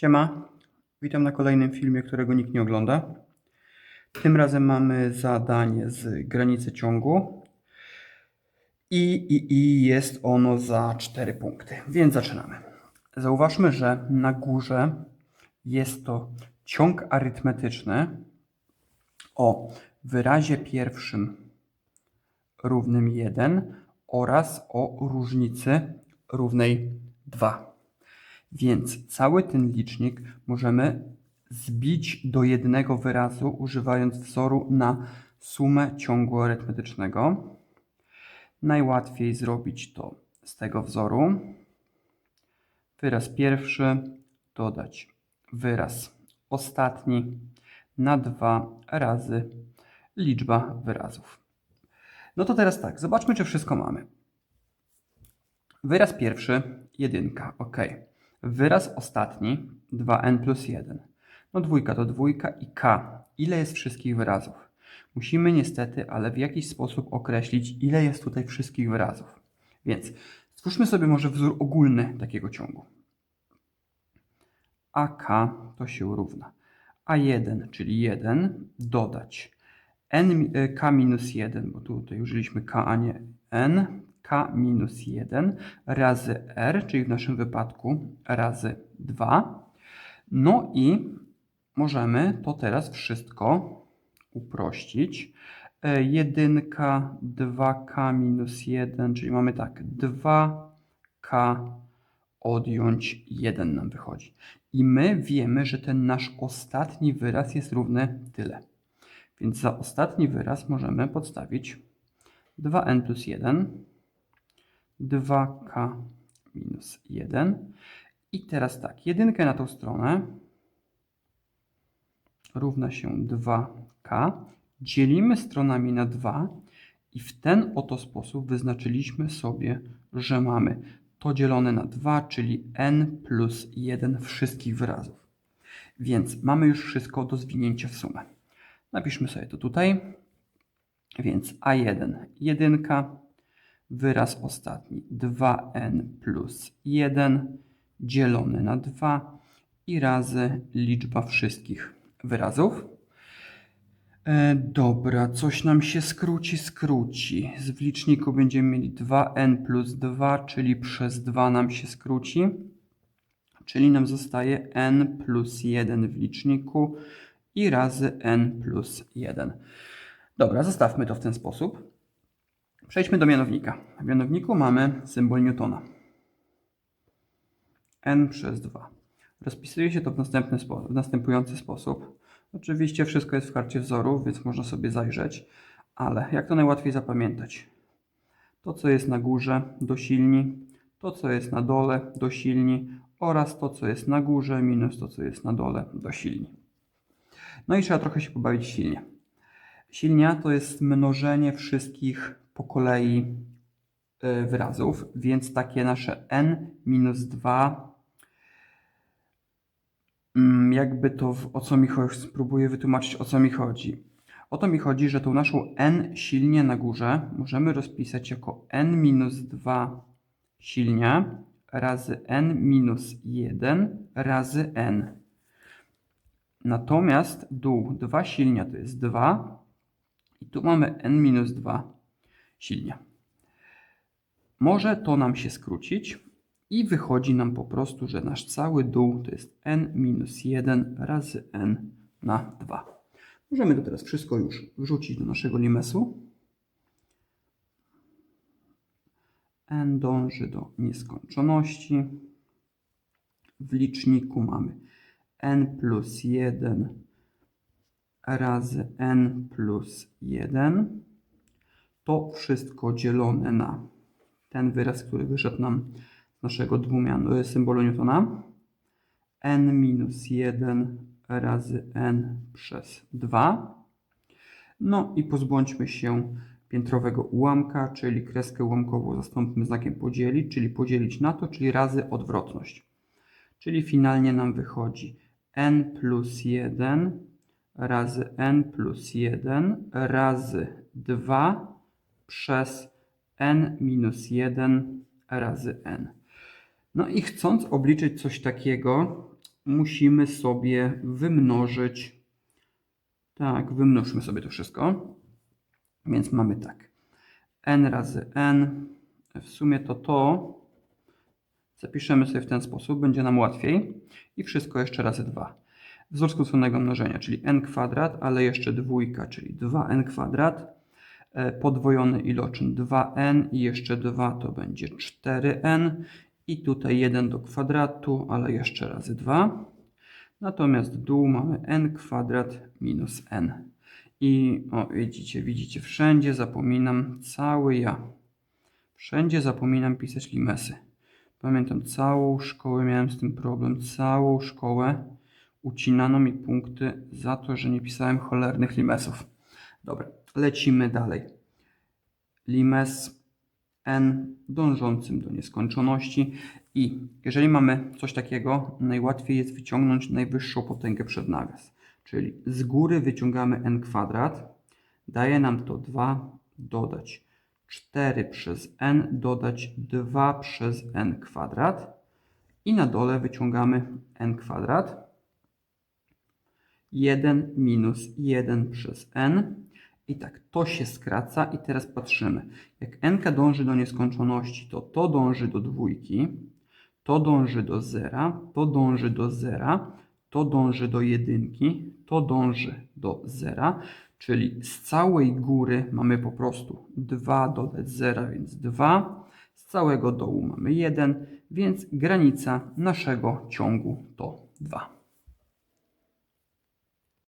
Siema, witam na kolejnym filmie, którego nikt nie ogląda. Tym razem mamy zadanie z granicy ciągu i, i, i jest ono za 4 punkty, więc zaczynamy. Zauważmy, że na górze jest to ciąg arytmetyczny o wyrazie pierwszym równym 1 oraz o różnicy równej 2. Więc cały ten licznik możemy zbić do jednego wyrazu, używając wzoru na sumę ciągu arytmetycznego. Najłatwiej zrobić to z tego wzoru. Wyraz pierwszy dodać wyraz ostatni na 2 razy liczba wyrazów. No to teraz tak, zobaczmy, czy wszystko mamy. Wyraz pierwszy, jedynka, ok. Wyraz ostatni, 2n plus 1. No dwójka to dwójka i k. Ile jest wszystkich wyrazów? Musimy niestety, ale w jakiś sposób określić, ile jest tutaj wszystkich wyrazów. Więc stwórzmy sobie może wzór ogólny takiego ciągu. AK to się równa. A1, czyli 1, dodać n, y, k minus 1, bo tutaj użyliśmy k, a nie n, minus 1 razy r, czyli w naszym wypadku razy 2. No i możemy to teraz wszystko uprościć. E, Jedynka, 2k minus 1, czyli mamy tak, 2k odjąć 1 nam wychodzi. I my wiemy, że ten nasz ostatni wyraz jest równy tyle. Więc za ostatni wyraz możemy podstawić 2n plus 1, 2k minus 1. I teraz tak, jedynkę na tą stronę równa się 2k. Dzielimy stronami na 2 i w ten oto sposób wyznaczyliśmy sobie, że mamy to dzielone na 2, czyli n plus 1 wszystkich wyrazów. Więc mamy już wszystko do zwinięcia w sumę. Napiszmy sobie to tutaj. Więc A1 jedynka, wyraz ostatni 2n plus 1 dzielone na 2 i razy liczba wszystkich wyrazów. E, dobra, coś nam się skróci, skróci. Z- W liczniku będziemy mieli 2n plus 2, czyli przez 2 nam się skróci. Czyli nam zostaje n plus 1 w liczniku i razy n plus 1. Dobra, zostawmy to w ten sposób. Przejdźmy do mianownika. W mianowniku mamy symbol Newtona. n przez 2. Rozpisuje się to w, następny spo- w następujący sposób. Oczywiście wszystko jest w karcie wzorów, więc można sobie zajrzeć, ale jak to najłatwiej zapamiętać? To, co jest na górze, dosilni, to, co jest na dole, dosilni oraz to, co jest na górze, minus to, co jest na dole, dosilni. No i trzeba trochę się pobawić silnie. Silnia to jest mnożenie wszystkich po kolei y, wyrazów, więc takie nasze n minus 2 Mm, jakby to, w, o co mi chodzi, spróbuję wytłumaczyć, o co mi chodzi. O to mi chodzi, że tą naszą n silnię na górze możemy rozpisać jako n minus 2 silnia razy n minus 1 razy n. Natomiast dół 2 silnia to jest 2 i tu mamy n minus 2 silnia. Może to nam się skrócić i wychodzi nam po prostu, że nasz cały dół to jest n minus 1 razy n na 2. Możemy to teraz wszystko już wrzucić do naszego limesu. n dąży do nieskończoności. W liczniku mamy n plus 1 razy n plus 1. To wszystko dzielone na ten wyraz, który wyszedł nam z naszego dwumianu, e, symbolu Newtona. n minus 1 razy n przez 2. No i pozbądźmy się piętrowego ułamka, czyli kreskę ułamkową zastąpmy znakiem podzielić, czyli podzielić na to, czyli razy odwrotność. Czyli finalnie nam wychodzi n plus 1 razy n plus 1 razy 2 przez n minus 1 razy n. No i chcąc obliczyć coś takiego, musimy sobie wymnożyć. Tak, wymnożmy sobie to wszystko. Więc mamy tak. n razy n. W sumie to to zapiszemy sobie w ten sposób, będzie nam łatwiej. I wszystko jeszcze razy 2. Wzór skróconego mnożenia, czyli n kwadrat, ale jeszcze dwójka, czyli 2n kwadrat. E, Podwojony iloczyn 2n i jeszcze 2 to będzie 4n. I tutaj 1 do kwadratu, ale jeszcze razy 2. Natomiast dół mamy n kwadrat minus n. I o, widzicie, widzicie, wszędzie zapominam cały ja. Wszędzie zapominam pisać limesy. Pamiętam, całą szkołę miałem z tym problem. Całą szkołę ucinano mi punkty za to, że nie pisałem cholernych limesów. Dobra, lecimy dalej. Limes n dążącym do nieskończoności. I jeżeli mamy coś takiego, najłatwiej jest wyciągnąć najwyższą potęgę przed nawias. Czyli z góry wyciągamy n kwadrat, daje nam to 2 dodać 4 przez n dodać 2 przez n kwadrat i na dole wyciągamy n kwadrat 1 minus 1 przez n i tak to się skraca i teraz patrzymy. Jak n dąży do nieskończoności, to to dąży do dwójki, to dąży do zera, to dąży do zera, to dąży do jedynki, to dąży do zera, czyli z całej góry mamy po prostu 2 dodać zera, więc 2. Z całego dołu mamy 1, więc granica naszego ciągu to 2.